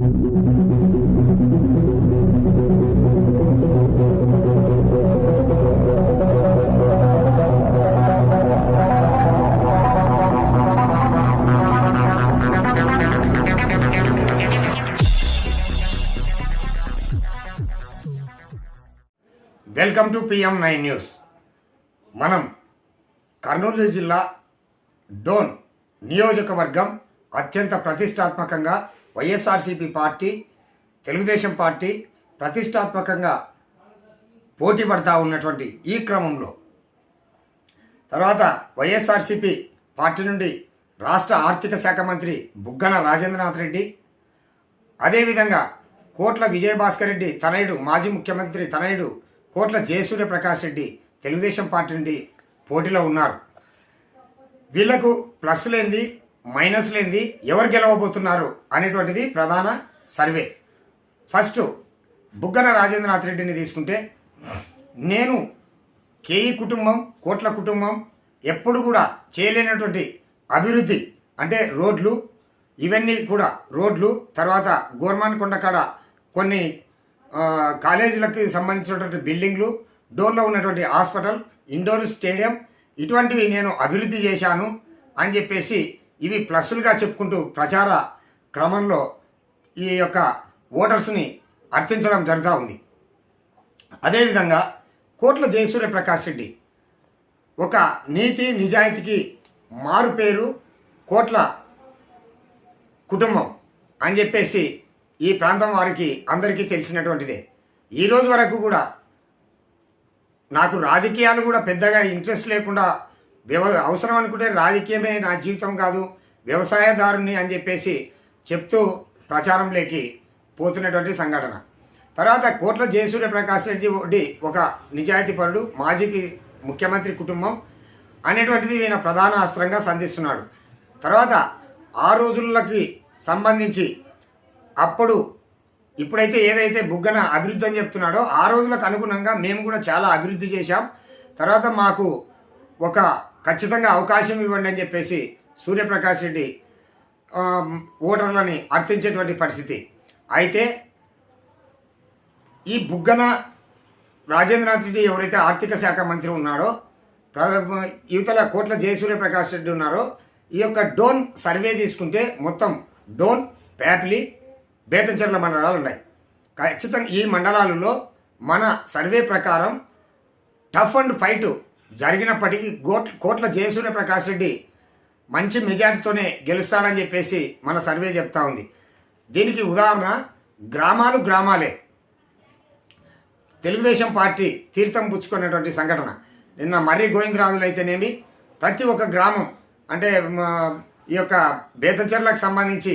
Welcome to PM nine news. మనం కర్నూలు జిల్లా డోన్ నియోజకవర్గం అత్యంత ప్రతిష్టాత్మకంగా వైఎస్ఆర్సీపీ పార్టీ తెలుగుదేశం పార్టీ ప్రతిష్టాత్మకంగా పోటీ పడతా ఉన్నటువంటి ఈ క్రమంలో. తర్వాత వైఎస్ఆర్సీపీ పార్టీ నుండి రాష్ట్ర ఆర్థిక శాఖ మంత్రి బుగ్గన రాజేంద్రనాథ్ రెడ్డి అదేవిధంగా కోట్ల విజయభాస్కర్ రెడ్డి తనయుడు మాజీ ముఖ్యమంత్రి తనయుడు కోట్ల జయసూర్య ప్రకాష్ రెడ్డి తెలుగుదేశం పార్టీ నుండి పోటీలో ఉన్నారు. వీళ్ళకు ప్లస్ లేనిది మైనస్ లేనిది ఎవరు గెలవబోతున్నారు అనేటువంటిది ప్రధాన సర్వే. ఫస్ట్ బుగ్గన రాజేంద్రనాథ్ రెడ్డిని తీసుకుంటే నేను కేఈ కుటుంబం కోట్ల కుటుంబం ఎప్పుడు కూడా చేయలేనటువంటి అభివృద్ధి అంటే రోడ్లు ఇవన్నీ కూడా రోడ్లు తర్వాత గోర్మాన్ కొండ కాడ కొన్ని కాలేజీలకి సంబంధించినటువంటి బిల్డింగ్లు డోర్లో ఉన్నటువంటి హాస్పిటల్ ఇండోర్ స్టేడియం ఇటువంటివి నేను అభివృద్ధి చేశాను అని చెప్పేసి ఇవి ప్లస్లుగా చెప్పుకుంటూ ప్రచార క్రమంలో ఈ యొక్క ఓటర్స్ని అర్థించడం జరుగుతూ ఉంది. అదేవిధంగా కోట్ల జయసూర్య ప్రకాష్ రెడ్డి ఒక నీతి నిజాయితీకి మారు పేరు కోట్ల కుటుంబం అని చెప్పేసి ఈ ప్రాంతం వారికి అందరికీ తెలిసినటువంటిదే. ఈ రోజు వరకు కూడా నాకు రాజకీయాలు కూడా పెద్దగా ఇంట్రెస్ట్ లేకుండా వ్యవ అవసరం అనుకుంటే రాజకీయమే నా జీవితం కాదు వ్యవసాయదారుని అని చెప్పేసి చెప్తూ ప్రచారంలోకి పోతున్నటువంటి సంఘటన. తర్వాత కోట్ల జయసూర్య ప్రకాష్ రెడ్డి ఒక నిజాయితీపరుడు మాజీకి ముఖ్యమంత్రి కుటుంబం అనేటువంటిది ఈయన ప్రధాన అస్త్రంగా సంధిస్తున్నాడు. తర్వాత ఆ రోజులకి సంబంధించి అప్పుడు ఇప్పుడైతే ఏదైతే బుగ్గన అభివృద్ధి అని చెప్తున్నాడో ఆ రోజులకు అనుగుణంగా మేము కూడా చాలా అభివృద్ధి చేశాం. తర్వాత మాకు ఒక ఖచ్చితంగా అవకాశం ఇవ్వండి అని చెప్పేసి సూర్యప్రకాష్ రెడ్డి ఓటర్లని అర్థించేటువంటి పరిస్థితి. అయితే ఈ బుగ్గన రాజేంద్రనాథ్ రెడ్డి ఎవరైతే ఆర్థిక శాఖ మంత్రి ఉన్నాడో యువతల కోట్ల జయసూర్య ప్రకాష్ రెడ్డి ఉన్నారో ఈ యొక్క డోన్ సర్వే తీసుకుంటే మొత్తం డోన్ ప్యాప్లి బేతంచెర్ల మండలాలు ఉన్నాయి. ఖచ్చితంగా ఈ మండలాలలో మన సర్వే ప్రకారం టఫ్ అండ్ ఫైట్ జరిగినప్పటికీ గోట్ కోట్ల జయసూర్య ప్రకాష్ రెడ్డి మంచి మెజార్టీతోనే గెలుస్తాడని చెప్పేసి మన సర్వే చెప్తా ఉంది. దీనికి ఉదాహరణ గ్రామాలు గ్రామాలే. తెలుగుదేశం పార్టీ తీర్థం పుచ్చుకున్నటువంటి సంఘటన. నిన్న మర్రి గోవిందరాజులు అయితేనేమి ప్రతి ఒక్క గ్రామం అంటే ఈ యొక్క బేతచర్లకు సంబంధించి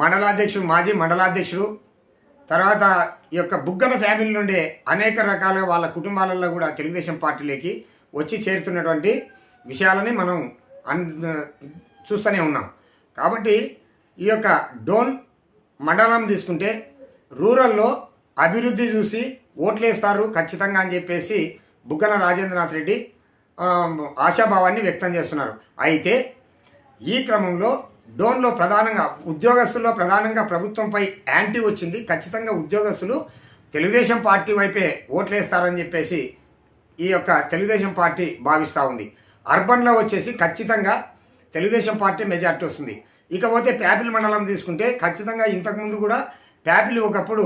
మండలాధ్యక్షుడు మాజీ మండలాధ్యక్షుడు తర్వాత ఈ యొక్క బుగ్గన ఫ్యామిలీ నుండే అనేక రకాల వాళ్ళ కుటుంబాలలో కూడా తెలుగుదేశం పార్టీలోకి వచ్చి చేరుతున్నటువంటి విషయాలని మనం అన్ చూస్తూనే ఉన్నాం. కాబట్టి ఈ యొక్క డోన్ మండలం తీసుకుంటే రూరల్లో అభివృద్ధి చూసి ఓట్లేస్తారు ఖచ్చితంగా అని చెప్పేసి బుగ్గన రాజేంద్రనాథ్ రెడ్డి ఆశాభావాన్ని వ్యక్తం చేస్తున్నారు. అయితే ఈ క్రమంలో డోన్లో ప్రధానంగా ఉద్యోగస్తుల్లో ప్రధానంగా ప్రభుత్వంపై యాంటీ వచ్చింది. ఖచ్చితంగా ఉద్యోగస్తులు తెలుగుదేశం పార్టీ వైపే ఓట్లేస్తారని చెప్పేసి ఈ యొక్క తెలుగుదేశం పార్టీ భావిస్తూ ఉంది. అర్బన్లో వచ్చేసి ఖచ్చితంగా తెలుగుదేశం పార్టీ మెజార్టీ వస్తుంది. ఇకపోతే ప్యాపిల్ మండలం తీసుకుంటే ఖచ్చితంగా ఇంతకుముందు కూడా ప్యాపిల్ ఒకప్పుడు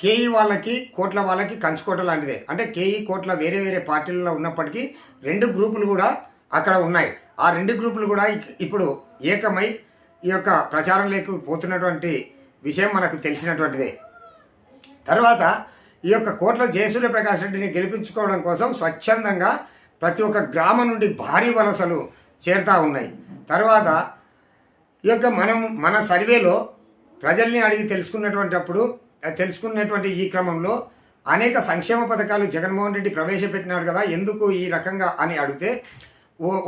కేఈ వాళ్ళకి కోట్ల వాళ్ళకి కంచుకోట లాంటిదే. అంటే కేఈ కోట్ల వేరే వేరే పార్టీలలో ఉన్నప్పటికీ రెండు గ్రూపులు కూడా అక్కడ ఉన్నాయి. ఆ రెండు గ్రూపులు కూడా ఇప్పుడు ఏకమై ఈ యొక్క ప్రచారంలోకి పోతున్నటువంటి విషయం మనకు తెలిసినటువంటిదే. తర్వాత ఈ యొక్క కోట్ల జయసూర్య ప్రకాష్ రెడ్డిని గెలిపించుకోవడం కోసం స్వచ్ఛందంగా ప్రతి ఒక్క గ్రామం నుండి భారీ వలసలు చేరుతూ ఉన్నాయి. తర్వాత ఈ యొక్క మనం మన సర్వేలో ప్రజల్ని అడిగి తెలుసుకున్నటువంటి అప్పుడు తెలుసుకున్నటువంటి ఈ క్రమంలో అనేక సంక్షేమ పథకాలు జగన్మోహన్ రెడ్డి ప్రవేశపెట్టినాడు కదా ఎందుకు ఈ రకంగా అని అడిగితే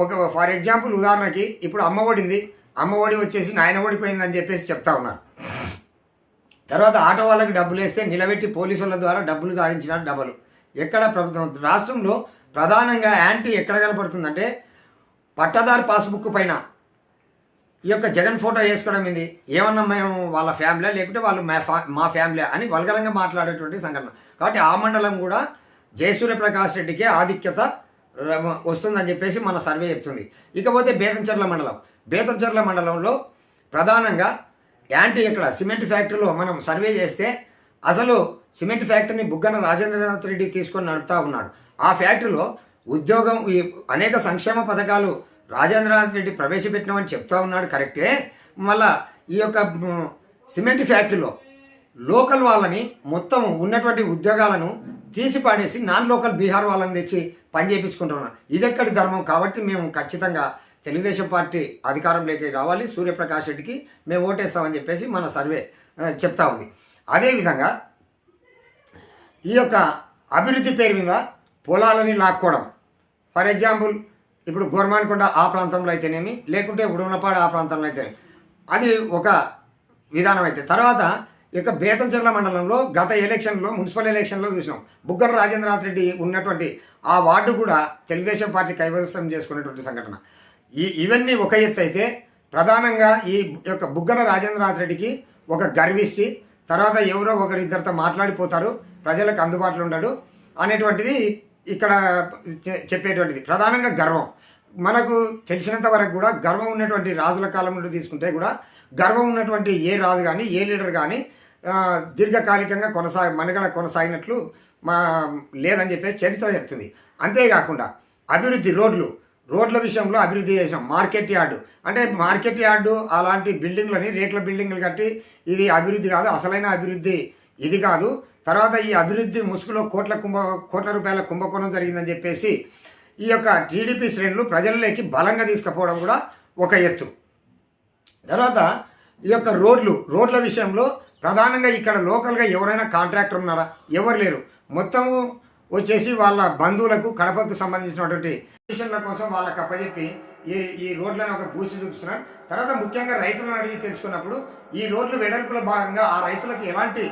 ఒక ఫర్ ఎగ్జాంపుల్ ఉదాహరణకి ఇప్పుడు అమ్మ ఒడింది. అమ్మ ఒడి వచ్చేసి నాయన ఓడిపోయిందని చెప్పేసి చెప్తా ఉన్నారు తర్వాత ఆటో వాళ్ళకి డబ్బులు వేస్తే నిలబెట్టి పోలీసుల ద్వారా డబ్బులు సాధించిన డబ్బులు ఎక్కడ ప్రభుత్వం రాష్ట్రంలో ప్రధానంగా యాంటీ ఎక్కడ కనపడుతుందంటే పట్టదారు పాస్బుక్ పైన. ఈ యొక్క జగన్ ఫోటో వేసుకోవడం ఏంది? ఏమన్నా మేము వాళ్ళ ఫ్యామిలీ లేకుంటే వాళ్ళు మా ఫా మా ఫ్యామిలీ అని వల్గరంగా మాట్లాడేటువంటి సంఘటన. కాబట్టి ఆ మండలం కూడా జయసూర్య ప్రకాష్ రెడ్డికే ఆధిక్యత వస్తుందని చెప్పేసి మన సర్వే చెప్తుంది. ఇకపోతే బేతంచెర్ల మండలం. బేతంచెర్ల మండలంలో ప్రధానంగా యాంటీ ఇక్కడ సిమెంట్ ఫ్యాక్టరీలో మనం సర్వే చేస్తే అసలు సిమెంట్ ఫ్యాక్టరీని బుగ్గన రాజేంద్రనాథ్ రెడ్డి తీసుకొని నడుపుతా ఉన్నాడు. ఆ ఫ్యాక్టరీలో ఉద్యోగం ఈ అనేక సంక్షేమ పథకాలు రాజేంద్రనాథ్ రెడ్డి ప్రవేశపెట్టినామని చెప్తా ఉన్నాడు కరెక్టే. మళ్ళా ఈ యొక్క సిమెంట్ ఫ్యాక్టరీలో లోకల్ వాళ్ళని మొత్తం ఉన్నటువంటి ఉద్యోగాలను తీసి పాడేసి నాన్ లోకల్ బీహార్ వాళ్ళని తెచ్చి పని చేయించుకుంటున్నాం ఇదెక్కడి ధర్మం? కాబట్టి మేము ఖచ్చితంగా తెలుగుదేశం పార్టీ అధికారంలోకి రావాలి. సూర్యప్రకాష్ రెడ్డికి మేము ఓటేస్తామని చెప్పేసి మన సర్వే చెప్తా ఉంది. అదేవిధంగా ఈ యొక్క అభివృద్ధి పేరు మీద పొలాలని లాక్కోవడం. ఫర్ ఎగ్జాంపుల్ ఇప్పుడు గోర్మాన్కొండ ఆ ప్రాంతంలో అయితేనేమి లేకుంటే ఉడుమలపాడు ఆ ప్రాంతంలో అయితేనేమి. అది ఒక విధానం అయితే. తర్వాత ఇక బేతంచెర్ల మండలంలో గత ఎలక్షన్లో మున్సిపల్ ఎలక్షన్లో చూసినాం. బుగ్గన రాజేంద్రనాథ్ రెడ్డి ఉన్నటువంటి ఆ వార్డు కూడా తెలుగుదేశం పార్టీ కైవసం చేసుకున్నటువంటి సంఘటన. ఈ ఇవన్నీ ఒక ఎత్తు అయితే ప్రధానంగా ఈ యొక్క బుగ్గన రాజేంద్రనాథ్ రెడ్డికి ఒక గర్విష్టి తర్వాత ఎవరో ఒకరిద్దరితో మాట్లాడిపోతారు ప్రజలకు అందుబాటులో ఉండడు అనేటువంటిది ఇక్కడ చె- చెప్పేటువంటిది. ప్రధానంగా గర్వం. మనకు తెలిసినంత వరకు కూడా గర్వం ఉన్నటువంటి రాజుల కాలం నుండి తీసుకుంటే కూడా గర్వం ఉన్నటువంటి ఏ రాజు కానీ ఏ లీడర్ కానీ దీర్ఘకాలికంగా కొనసాగ మనుగడ కొనసాగినట్లు మా లేదని చెప్పేసి చరిత్ర చెప్తుంది. అంతేకాకుండా అభివృద్ధి రోడ్లు రోడ్ల విషయంలో అభివృద్ధి చేసాం మార్కెట్ యార్డు. అంటే మార్కెట్ యార్డు అలాంటి బిల్డింగ్లని రేకుల బిల్డింగ్లు కట్టి ఇది అభివృద్ధి కాదు అసలైన అభివృద్ధి ఇది కాదు. తర్వాత ఈ అభివృద్ధి ముసుగులో కోట్ల కుంభ కోట్ల రూపాయల కుంభకోణం జరిగిందని చెప్పేసి ఈ యొక్క టీడీపీ శ్రేణులు ప్రజల్లోకి బలంగా తీసుకుపోవడం కూడా ఒక ఎత్తు. తర్వాత ఈ యొక్క రోడ్లు రోడ్ల విషయంలో ప్రధానంగా ఇక్కడ లోకల్గా ఎవరైనా కాంట్రాక్టర్ ఉన్నారా? ఎవరు లేరు. మొత్తము వచ్చేసి వాళ్ళ బంధువులకు కడపకు సంబంధించినటువంటి మిషన్ల కోసం వాళ్ళకి అప్పచెప్పి ఈ ఈ రోడ్లను ఒక పూచి చూపిస్తున్నారు. తర్వాత ముఖ్యంగా రైతులను అడిగి తెలుసుకున్నప్పుడు ఈ రోడ్లు వెడల్పుల భాగంగా ఆ రైతులకు ఎలాంటి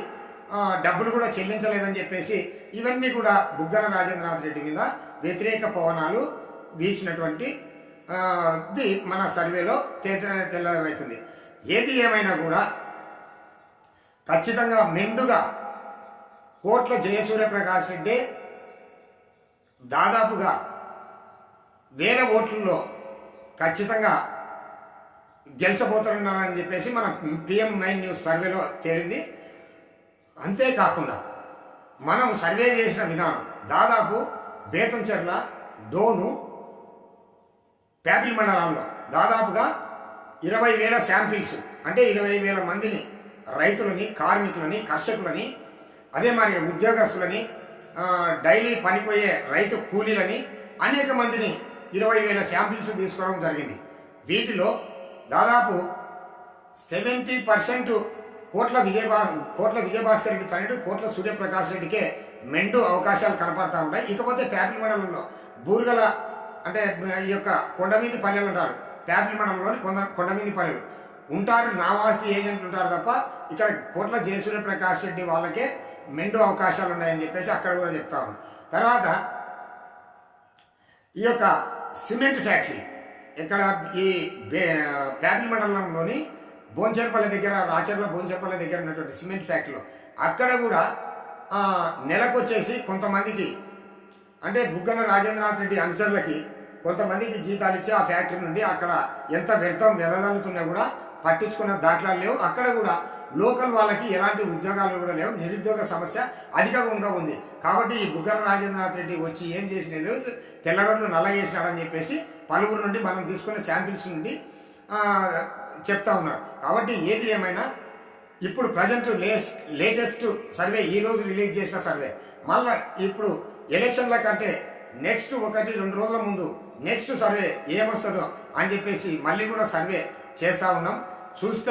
డబ్బులు కూడా చెల్లించలేదని చెప్పేసి ఇవన్నీ కూడా బుగ్గన రాజేంద్రనాథ్ రెడ్డి మీద వ్యతిరేక పవనాలు వీసినటువంటి ది ఇది మన సర్వేలో తేత తెల్లవైతుంది ఏది ఏమైనా కూడా ఖచ్చితంగా మెండుగా కోట్ల జయసూర్య ప్రకాష్ రెడ్డి దాదాపుగా వేల ఓట్లలో ఖచ్చితంగా గెలిచబోతున్నారని చెప్పేసి మన పిఎం నైన్ న్యూస్ సర్వేలో తేలింది. అంతేకాకుండా మనం సర్వే చేసిన విధానం దాదాపు బేతంచెర్ల డోను ప్యాపిల్ మండలంలో దాదాపుగా ఇరవై వేల శాంపిల్స్ అంటే ఇరవై వేల మందిని రైతులని కార్మికులని కర్షకులని అదే మరి ఉద్యోగస్తులని డైలీ పనిపోయే రైతు కూలీలని అనేక మందిని ఇరవై వేల శాంపిల్స్ తీసుకోవడం జరిగింది. వీటిలో దాదాపు సెవెంటీ పర్సెంట్ కోట్ల విజయభా కోట్ల విజయభాస్కర్ రెడ్డి తనయుడు కోట్ల సూర్యప్రకాష్ రెడ్డికే మెండు అవకాశాలు కనపడతా ఉంటాయి ఇకపోతే ప్యాపిల్ మండలంలో బూర్గల అంటే ఈ యొక్క కొండమీది పల్లెలు అంటారు. ప్యాపిల్ మండలంలోని కొండ కొండమీది పల్లెలు. ఉంటారు నావాసి ఏజెంట్లు ఉంటారు తప్ప ఇక్కడ కోట్ల జయసూర్య ప్రకాష్ రెడ్డి వాళ్ళకే మెండు అవకాశాలు ఉన్నాయని చెప్పేసి అక్కడ కూడా చెప్తా ఉన్నాం. తర్వాత ఈ యొక్క సిమెంట్ ఫ్యాక్టరీ ఇక్కడ ఈ బే ప్యాపిల్ మండలంలోని బోన్చేపల్లి దగ్గర రాచర్ల బోన్చేపల్లి దగ్గర ఉన్నటువంటి సిమెంట్ ఫ్యాక్టరీలో అక్కడ కూడా నెలకు వచ్చేసి కొంతమందికి అంటే బుగ్గన రాజేంద్రనాథ్ రెడ్డి అనుచరులకి కొంతమందికి జీతాలు ఇచ్చి ఆ ఫ్యాక్టరీ నుండి అక్కడ ఎంత వ్యర్థం వెదజల్లుతున్నా కూడా పట్టించుకున్న దాఖలాలు లేవు. అక్కడ కూడా లోకల్ వాళ్ళకి ఎలాంటి ఉద్యోగాలు కూడా లేవు. నిరుద్యోగ సమస్య అధికంగా ఉంది. కాబట్టి ఈ బుగ్గన రాజేంద్రనాథ్ రెడ్డి వచ్చి ఏం చేసినది తెల్లగొడ్లు నల్ల చేసినాడని చెప్పేసి పలువురు నుండి మనం తీసుకున్న శాంపిల్స్ నుండి చెప్తా ఉన్నారు. కాబట్టి ఏది ఏమైనా ఇప్పుడు ప్రజెంట్ లేస్ లేటెస్ట్ సర్వే ఈ రోజు రిలీజ్ చేసిన సర్వే. మళ్ళా ఇప్పుడు ఎలక్షన్ల కంటే నెక్స్ట్ ఒకటి రెండు రోజుల ముందు నెక్స్ట్ సర్వే ఏమొస్తుందో అని చెప్పేసి మళ్ళీ కూడా సర్వే చేస్తా ఉన్నాం. చూస్తే